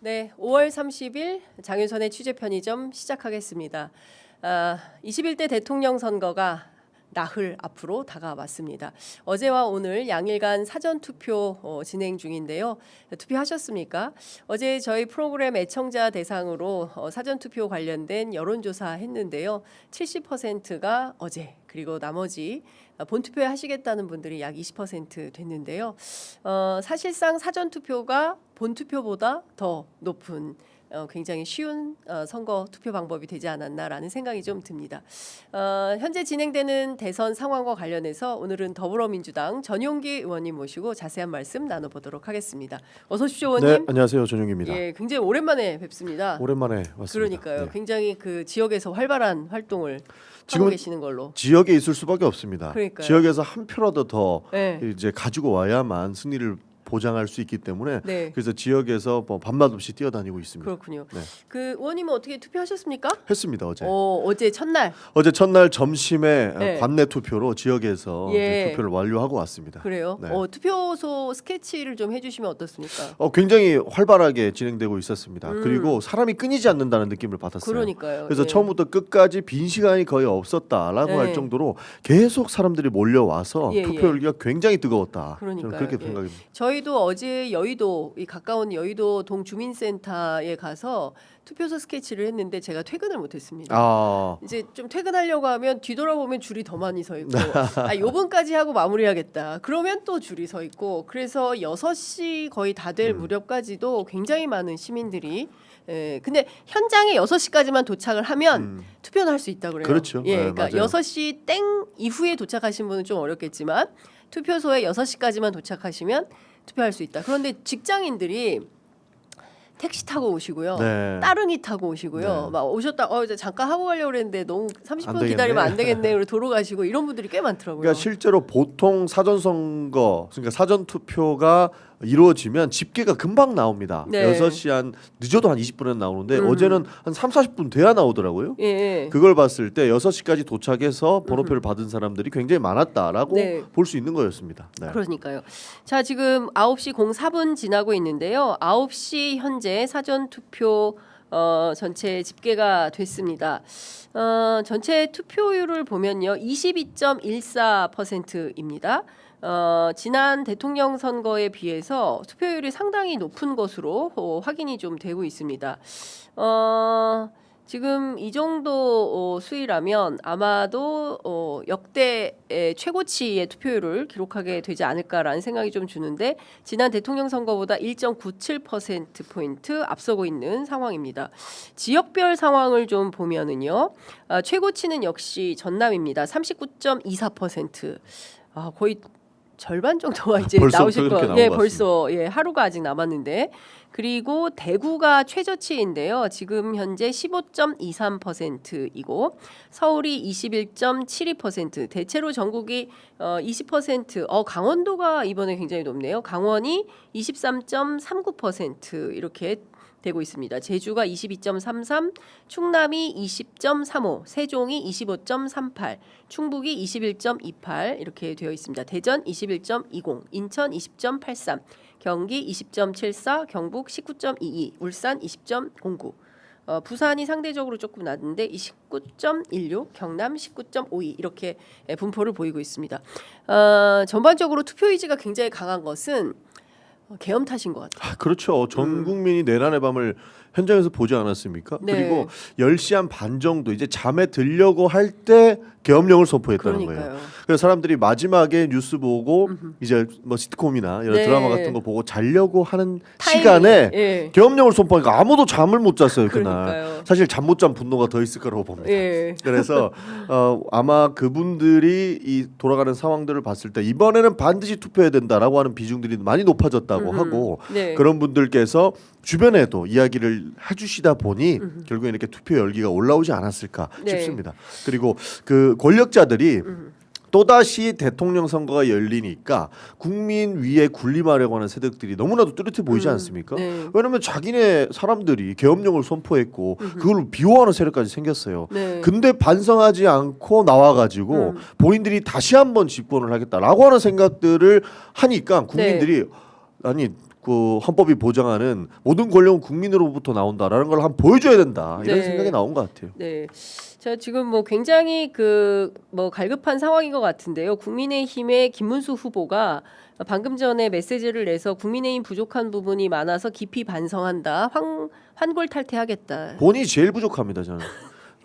네, 5월 30일 장윤선의 취재 편의점 시작하겠습니다. 아, 21대 대통령 선거가 나흘 앞으로 다가왔습니다. 어제와 오늘 양일간 사전 투표 어, 진행 중인데요. 투표하셨습니까? 어제 저희 프로그램 애청자 대상으로 어, 사전 투표 관련된 여론조사 했는데요. 70%가 어제 그리고 나머지 어, 본투표 하시겠다는 분들이 약 20% 됐는데요. 어, 사실상 사전 투표가 본투표보다 더 높은 어, 굉장히 쉬운 어, 선거 투표 방법이 되지 않았나라는 생각이 좀 듭니다. 어, 현재 진행되는 대선 상황과 관련해서 오늘은 더불어민주당 전용기 의원님 모시고 자세한 말씀 나눠보도록 하겠습니다. 어서 오십시오, 네, 의원님. 안녕하세요. 전용기입니다. 예, 굉장히 오랜만에 뵙습니다. 오랜만에 왔습니다. 그러니까요. 네. 굉장히 그 지역에서 활발한 활동을 지금은 계시는 걸로. 지역에 있을 수밖에 없습니다. 그러니까요. 지역에서 한 표라도 더 네. 이제 가지고 와야만 승리를 보장할 수 있기 때문에 네. 그래서 지역에서 뭐 밤낮 없이 뛰어다니고 있습니다. 그렇군요. 네. 그 의원님은 어떻게 투표하셨습니까? 했습니다 어제. 어, 어제 첫날. 어제 첫날 점심에 어, 네. 관내 투표로 지역에서 예. 이제 투표를 완료하고 왔습니다. 그래요. 네. 어, 투표소 스케치를 좀 해주시면 어떻습니까? 어, 굉장히 활발하게 진행되고 있었습니다. 음. 그리고 사람이 끊이지 않는다는 느낌을 받았어요. 그러니까요. 그래서 예. 처음부터 끝까지 빈 시간이 거의 없었다라고 네. 할 정도로 계속 사람들이 몰려와서 예, 투표 예. 열기가 굉장히 뜨거웠다. 저는 그러니까요. 그렇게 예. 생각합니다. 저희 도 어제 여의도 이 가까운 여의도 동주민센터에 가서 투표소 스케치를 했는데 제가 퇴근을 못했습니다. 아, 이제 좀 퇴근하려고 하면 뒤돌아보면 줄이 더 많이 서 있고 아 요번까지 하고 마무리하겠다. 그러면 또 줄이 서 있고 그래서 6시 거의 다될 음. 무렵까지도 굉장히 많은 시민들이 예, 근데 현장에 6시까지만 도착을 하면 음, 투표는 할 수 있다 그래요. 그렇죠. 예, 네, 그러니까 맞아요. 6시 땡 이후에 도착하신 분은 좀 어렵겠지만 투표소에 6시까지만 도착하시면 투표할 수 있다. 그런데 직장인들이 택시 타고 오시고요. 네. 따릉이 타고 오시고요. 네. 막 오셨다 어 이제 잠깐 하고 가려고 그랬는데 너무 30분 안. 기다리면 안 되겠네. 그리고 도로 가시고 이런 분들이 꽤 많더라고요. 그러니까 실제로 보통 사전 선거, 그러니까 사전 투표가 이루어지면 집계가 금방 나옵니다. 네. 6시 한 늦어도 한 20분은 나오는데 음. 어제는 한 3, 40분 돼야 나오더라고요. 예, 예. 그걸 봤을 때 6시까지 도착해서 번호표를 받은 사람들이 굉장히 많았다라고 네. 볼 수 있는 거였습니다. 네. 그러니까요. 자, 지금 9시 04분 지나고 있는데요. 9시 현재 사전 투표 어, 전체 집계가 됐습니다. 어, 전체 투표율을 보면요. 22.14%입니다. 어, 지난 대통령 선거에 비해서 투표율이 상당히 높은 것으로 어, 확인이 좀 되고 있습니다. 어, 지금 이 정도 어, 수위라면 아마도 어, 역대 의 최고치의 투표율을 기록하게 되지 않을까라는 생각이 좀 주는데 지난 대통령 선거보다 1.97% 포인트 앞서고 있는 상황입니다. 지역별 상황을 좀 보면은요, 아, 최고치는 역시 전남입니다. 39.24%. 아, 거의 절반 정도가 이제 벌써 나오실 거예요. 나온 예, 것 벌써 예, 하루가 아직 남았는데 그리고 대구가 최저치인데요. 지금 현재 15.23%이고 서울이 21.72%, 대체로 전국이 어, 20%, 어, 강원도가 이번에 굉장히 높네요. 강원이 23.39% 이렇게 되고 있습니다. 제주가 22.33, 충남이 20.35, 세종이 25.38, 충북이 21.28 이렇게 되어 있습니다. 대전 21.20, 인천 20.83, 경기 20.74, 경북 19.22, 울산 20.09. 어, 부산이 상대적으로 조금 낮은데 29.16, 경남 19.52 이렇게 예, 분포를 보이고 있습니다. 어, 전반적으로 투표 의지가 굉장히 강한 것은 어, 계엄 탓인 것 같아요. 아, 그렇죠. 전 국민이 내란의 밤을 현장에서 보지 않았습니까? 음. 네. 그리고 10시 한 반 정도 이제 잠에 들려고 할 때 계엄령을 선포했다는 거예요. 그러니까요. 그래서 사람들이 마지막에 뉴스 보고 이제 뭐 시트콤이나 이런 네. 드라마 같은 거 보고 자려고 하는 타이밍, 시간에 예. 계엄령을 선포하니까 아무도 잠을 못 잤어요 그날. 그러니까요. 사실 잠 못 잔 분노가 더 있을 거라고 봅니다. 예. 그래서 어, 아마 그분들이 이 돌아가는 상황들을 봤을 때 이번에는 반드시 투표해야 된다라고 하는 비중들이 많이 높아졌다고 음흠. 하고 네. 그런 분들께서 주변에도 이야기를 해주시다 보니 결국에 이렇게 투표 열기가 올라오지 않았을까 네. 싶습니다. 그리고 그 권력자들이 또다시 대통령 선거가 열리니까 국민 위에 군림하려고 하는 세력들이 너무나도 뚜렷해 보이지 음, 않습니까? 네. 왜냐하면 자기네 사람들이 계엄령을 선포했고 그걸 비호하는 세력까지 생겼어요. 네. 근데 반성하지 않고 나와가지고 음. 본인들이 다시 한번 집권을 하겠다라고 하는 생각들을 하니까 국민들이 아니 그 헌법이 보장하는 모든 권력은 국민으로부터 나온다라는 걸 한번 보여줘야 된다 이런 네. 생각이 나온 것 같아요. 네. 자, 지금 뭐 굉장히 그 뭐 갈급한 상황인 것 같은데요. 국민의힘의 김문수 후보가 방금 전에 메시지를 내서 국민의힘 부족한 부분이 많아서 깊이 반성한다. 환, 환골 탈퇴하겠다. 본인이 제일 부족합니다 저는.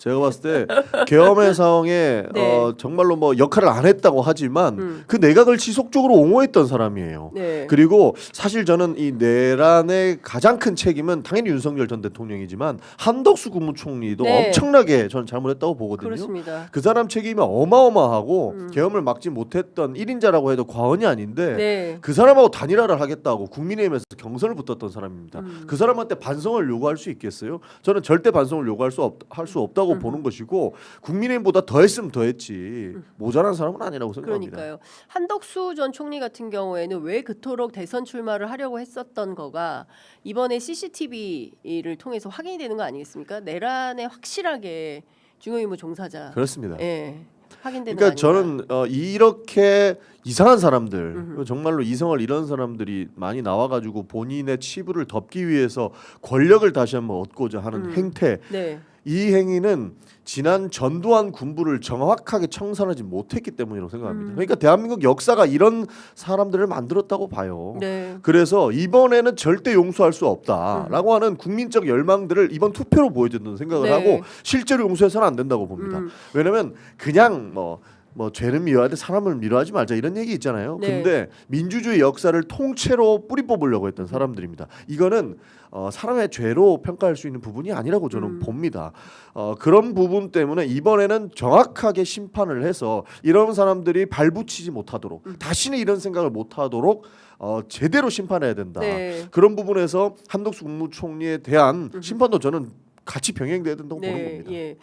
제가 봤을 때 계엄의 상황에 네. 어, 정말로 뭐 역할을 안 했다고 하지만 음. 그 내각을 지속적으로 옹호했던 사람이에요. 네. 그리고 사실 저는 이 내란의 가장 큰 책임은 당연히 윤석열 전 대통령이지만 한덕수 국무총리도 네. 엄청나게 저는 잘못했다고 보거든요. 그렇습니다. 그 사람 책임이 어마어마하고 음. 계엄을 막지 못했던 1인자라고 해도 과언이 아닌데 네. 그 사람하고 단일화를 하겠다고 국민의힘에서 경선을 붙었던 사람입니다. 음. 그 사람한테 반성을 요구할 수 있겠어요? 저는 절대 반성을 요구할 수 없, 할수 없다고 음. 보는 것이고 국민의힘보다 더 했으면 더 했지 모자란 사람은 아니라고 생각합니다. 그러니까요. 한덕수 전 총리 같은 경우에는 왜 그토록 대선 출마를 하려고 했었던 거가 이번에 CCTV를 통해서 확인이 되는 거 아니겠습니까? 내란에 확실하게 중요임무 종사자. 그렇습니다. 예. 확인되는 그러니까 거 아닌가? 저는 어, 이렇게 이상한 사람들 음흠. 정말로 이성을 잃은 사람들이 많이 나와가지고 본인의 치부를 덮기 위해서 권력을 다시 한번 얻고자 하는 음. 행태 네. 이 행위는 지난 전두환 군부를 정확하게 청산하지 못했기 때문이라고 생각합니다. 음. 그러니까 대한민국 역사가 이런 사람들을 만들었다고 봐요. 네. 그래서 이번에는 절대 용서할 수 없다라고 하는 국민적 열망들을 이번 투표로 보여준다는 생각을 네. 하고 실제로 용서해서는 안 된다고 봅니다. 음. 왜냐하면 그냥 뭐. 뭐 죄는 미워야 돼 사람을 미워하지 말자 이런 얘기 있잖아요. 네. 근데 민주주의 역사를 통째로 뿌리 뽑으려고 했던 사람들입니다. 이거는 어, 사람의 죄로 평가할 수 있는 부분이 아니라고 저는 음. 봅니다. 어, 그런 부분 때문에 이번에는 정확하게 심판을 해서 이런 사람들이 발붙이지 못하도록 음. 다시는 이런 생각을 못하도록 어, 제대로 심판해야 된다. 네. 그런 부분에서 한덕수 국무총리에 대한 심판도 저는 같이 병행돼야 된다고 보는 네. 겁니다. 예.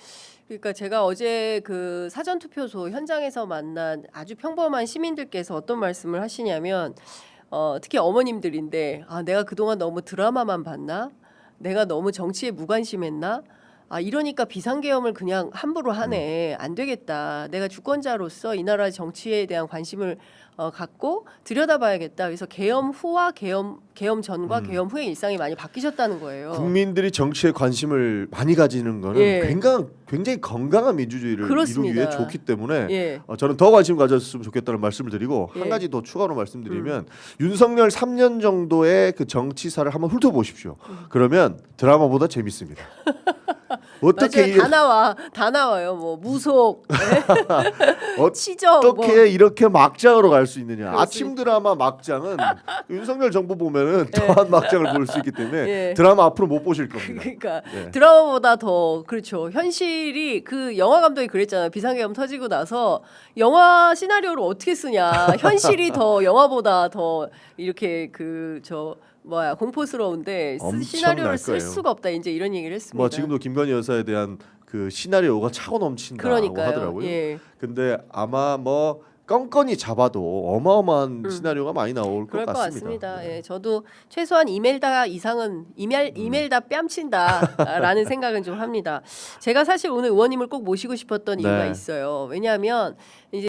그러니까 제가 어제 그 사전 투표소 현장에서 만난 아주 평범한 시민들께서 어떤 말씀을 하시냐면 어, 특히 어머님들인데 아 내가 그동안 너무 드라마만 봤나? 내가 너무 정치에 무관심했나? 아 이러니까 비상계엄을 그냥 함부로 하네 안 되겠다 내가 주권자로서 이 나라 정치에 대한 관심을 어, 갖고 들여다봐야겠다 그래서 계엄 후와 계엄 계엄 전과 음. 계엄 후의 일상이 많이 바뀌셨다는 거예요. 국민들이 정치에 관심을 많이 가지는 거는 예. 굉장히 굉장히 건강한 민주주의를 그렇습니다. 이루기 위해 좋기 때문에 예. 어, 저는 더 관심 가졌으면 좋겠다는 말씀을 드리고 예. 한 가지 더 추가로 말씀드리면 윤석열 3년 정도의 그 정치사를 한번 훑어보십시오. 그러면 드라마보다 재밌습니다. 어떻게 맞아요. 이, 다 나와 다 나와요 뭐 무속 어- 치적 뭐. 어떻게 이렇게 막장으로 갈 수 있느냐? 아침 드라마 막장은 윤석열 정부 보면은 예. 더한 막장을 볼 수 있기 때문에 예. 드라마 앞으로 못 보실 겁니다. 그러니까 예. 드라마보다 더 그렇죠 현실이 그 영화 감독이 그랬잖아요 비상계엄 터지고 나서 영화 시나리오를 어떻게 쓰냐 현실이 더 영화보다 더 이렇게 그저 뭐야 공포스러운데 쓰- 시나리오를 쓸 거예요. 수가 없다 이제 이런 얘기를 했습니다. 뭐 지금도 김건희 여사에 대한 그 시나리오가 차고 넘친다고 그러니까요. 하더라고요. 예. 근데 아마 뭐 건건히 잡아도 어마어마한 음. 시나리오가 많이 나올 것 그럴 것 같습니다. 같습니다. 네. 예, 저도 최소한 이멜다 이상은 이멜 이멜다 뺨친다라는 생각은 좀 합니다. 제가 사실 오늘 의원님을 꼭 모시고 싶었던 이유가 네. 있어요. 왜냐하면 이제